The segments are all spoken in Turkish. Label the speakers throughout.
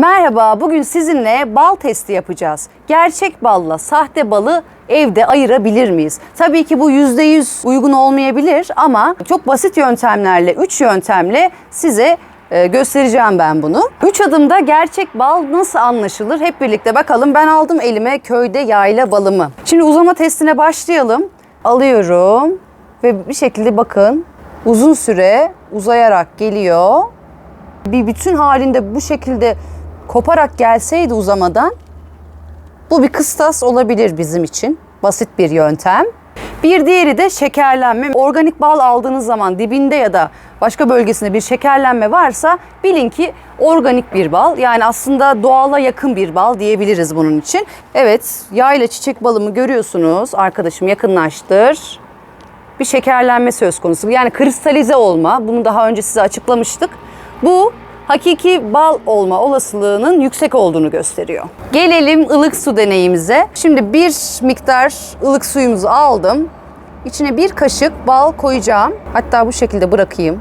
Speaker 1: Merhaba, bugün sizinle bal testi yapacağız. Gerçek balla sahte balı evde ayırabilir miyiz? Tabii ki bu %100 uygun olmayabilir ama çok basit yöntemlerle, 3 yöntemle size e, göstereceğim ben bunu. 3 adımda gerçek bal nasıl anlaşılır? Hep birlikte bakalım. Ben aldım elime köyde yayla balımı. Şimdi uzama testine başlayalım. Alıyorum ve bir şekilde bakın uzun süre uzayarak geliyor bir bütün halinde bu şekilde koparak gelseydi uzamadan bu bir kıstas olabilir bizim için. Basit bir yöntem. Bir diğeri de şekerlenme. Organik bal aldığınız zaman dibinde ya da başka bölgesinde bir şekerlenme varsa bilin ki organik bir bal. Yani aslında doğala yakın bir bal diyebiliriz bunun için. Evet, yayla çiçek balımı görüyorsunuz. Arkadaşım yakınlaştır bir şekerlenme söz konusu. Yani kristalize olma. Bunu daha önce size açıklamıştık. Bu hakiki bal olma olasılığının yüksek olduğunu gösteriyor. Gelelim ılık su deneyimize. Şimdi bir miktar ılık suyumuzu aldım. İçine bir kaşık bal koyacağım. Hatta bu şekilde bırakayım.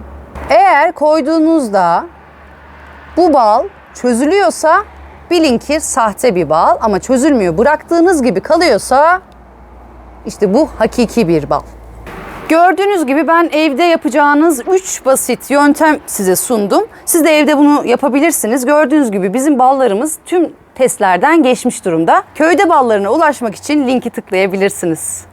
Speaker 1: Eğer koyduğunuzda bu bal çözülüyorsa bilin ki sahte bir bal ama çözülmüyor. Bıraktığınız gibi kalıyorsa işte bu hakiki bir bal. Gördüğünüz gibi ben evde yapacağınız 3 basit yöntem size sundum. Siz de evde bunu yapabilirsiniz. Gördüğünüz gibi bizim ballarımız tüm testlerden geçmiş durumda. Köyde ballarına ulaşmak için linki tıklayabilirsiniz.